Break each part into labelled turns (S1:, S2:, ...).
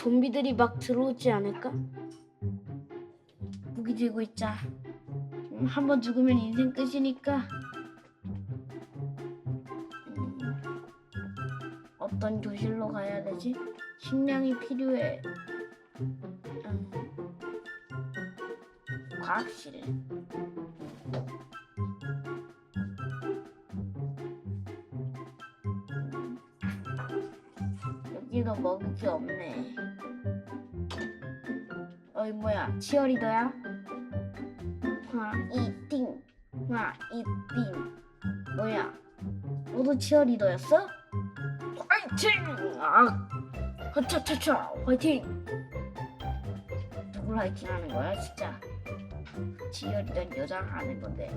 S1: 좀비들이 막 들어오지 않을까? 무기 들고 있자. 음, 한번 죽으면 인생 끝이니까. 음, 어떤 교실로 가야 되지? 식량이 필요해. 음, 과학실. 여기도 먹을 게 없네. 어이 뭐야? 치어리더야? 하나 이띵 하나 이띵 뭐야? 너도 치어리더였어? 화이팅! 아, 하차차차 화이팅! 누굴 화이팅 하는 거야 진짜? 치어리더는 여자가 하는 건데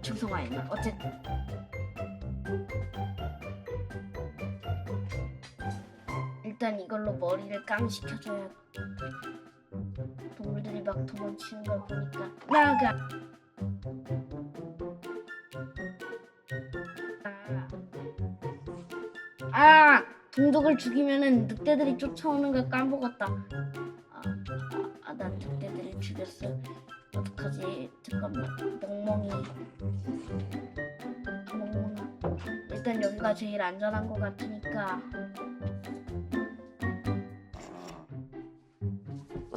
S1: 중성화했나? 어쨌든 일단 이걸로 머리를 깡시켜줘야 동물들이 막 도망치는 걸 보니까. 나가 아, 아. 동족을 죽이면은 늑대들이 쫓아오는 걸 까먹었다. 아, 아, 아, 난 늑대들을 죽였어. 어떡하지? 잠깐만. 멍멍이. 일단 여기가 제일 안전한 것 같으니까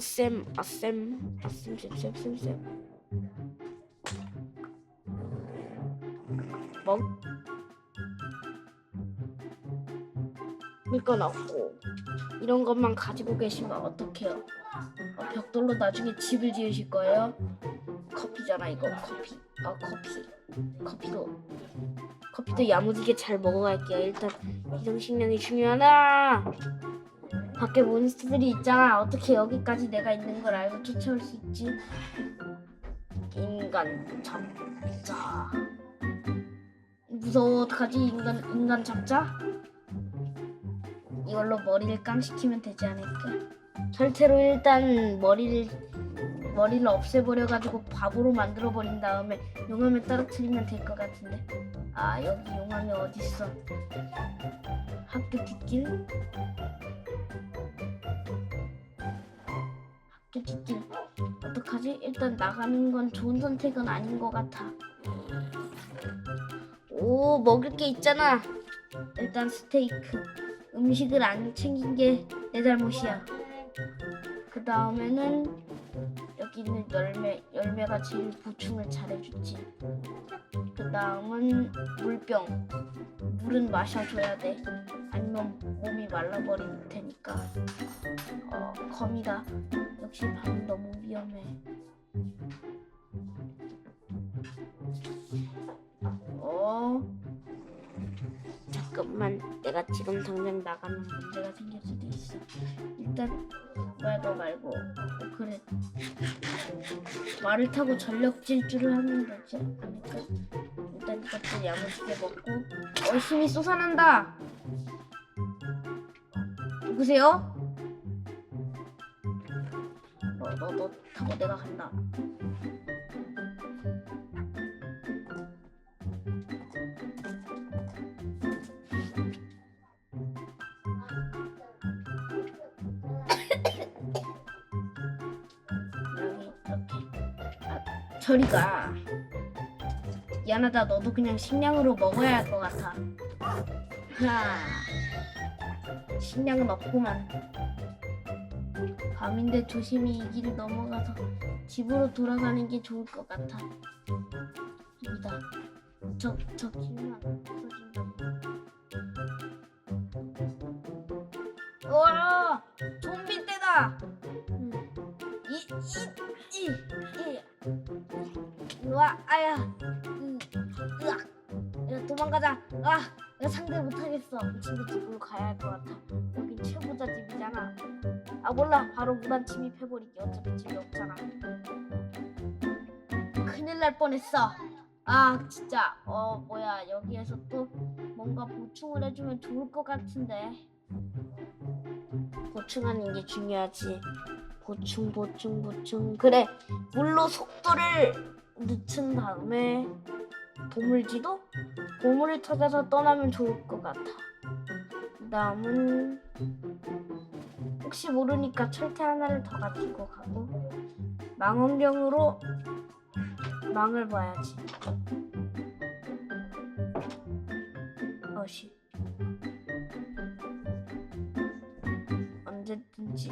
S1: 쌤, 아 쌤, 아 쌤, 쌤, 쌤, 쌤, 쌤. 먹. 물건 없고 이런 것만 가지고 계시면 어떡해요? 어, 벽돌로 나중에 집을 지으실 거예요? 커피잖아 이거 커피. 아 커피. 커피도 커피도 야무지게 잘 먹어갈게요. 일단 비정식량이 중요하다. 밖에 몬스터들이 있잖아. 어떻게 여기까지 내가 있는 걸 알고 쫓아올 수 있지? 인간 잡자. 무서워. 어떡하지? 인간 인간 잡자. 이걸로 머리를 깡시키면 되지 않을까? 절대로 일단 머리를 머리를 없애버려 가지고 바보로 만들어 버린 다음에 용암에 떨어뜨리면 될 것 같은데. 아 여기 용암이 어디 있어? 학교 뒷길? 학교 뒷길 어떡하지? 일단 나가는 건 좋은 선택은 아닌 것 같아. 오 먹을 게 있잖아. 일단 스테이크. 음식을 안 챙긴 게 내 잘못이야. 그 다음에는 여기 있는 열매 열매가 제일 보충을 잘해주지. 그 다음은 물병. 물은 마셔줘야 돼. 아니면 몸이 말라버릴 테니까. 어 거미다. 역시 밤은 너무 위험해. 어? 잠깐만, 내가 지금 당장 나가면 문제가 생길 수도 있어. 일단 뭐야 너 말고 어, 그래 말을 타고 전력 질주를 하면 되지 않을까? 일단 이것도 야무지게 먹고 열심히 솟아난다. 누구세요? 너 너 너 타고 내가 간다. 저리 가. 미안하다 너도 그냥 식량으로 먹어야 할 것 같아. 하. 식량은 없구만. 밤인데 조심히 이 길을 넘어가서 집으로 돌아가는 게 좋을 것 같아. 여기다. 저, 저 길만 없어진다. 우와! 좀 이. 우와, 아야. 음, 으악. 야, 도망가자. 아, 내가 상대 못하겠어. 이 친구 집으로 가야 할 것 같아. 여긴 최고자 집이잖아. 아, 몰라. 바로 무단 침입해버릴게. 어차피 집이 없잖아. 큰일 날 뻔했어. 아, 진짜. 어, 뭐야. 여기에서 또 뭔가 보충을 해주면 좋을 것 같은데. 보충하는 게 중요하지. 보충, 보충, 보충. 그래, 물로 속도를 늦춘 다음에 보물지도? 보물을 찾아서 떠나면 좋을 것 같아. 그 다음은 혹시 모르니까 철퇴 하나를 더 가지고 가고 망원경으로 망을 봐야지. 어시. 언제든지